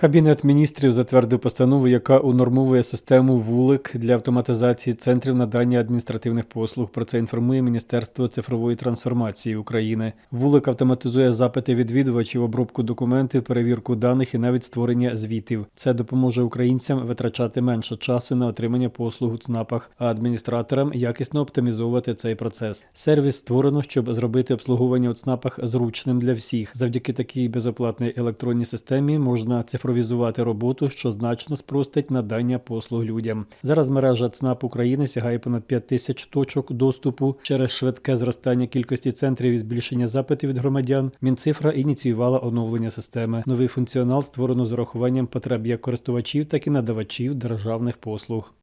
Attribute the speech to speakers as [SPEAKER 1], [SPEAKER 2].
[SPEAKER 1] Кабінет міністрів затвердив постанову, яка унормовує систему вулик для автоматизації центрів надання адміністративних послуг. Про це інформує Міністерство цифрової трансформації України. Вулик автоматизує запити відвідувачів, обробку документів, перевірку даних і навіть створення звітів. Це допоможе українцям витрачати менше часу на отримання послуг у ЦНАПах, а адміністраторам якісно оптимізовувати цей процес. Сервіс створено, щоб зробити обслуговування у ЦНАПах зручним для всіх. Завдяки такій безоплатній електронній системі можна цифровізувати роботу, що значно спростить надання послуг людям. Зараз мережа ЦНАП України сягає понад 5 тисяч точок доступу через швидке зростання кількості центрів і збільшення запитів від громадян. Мінцифра ініціювала оновлення системи. Новий функціонал створено з урахуванням потреб як користувачів, так і надавачів державних послуг.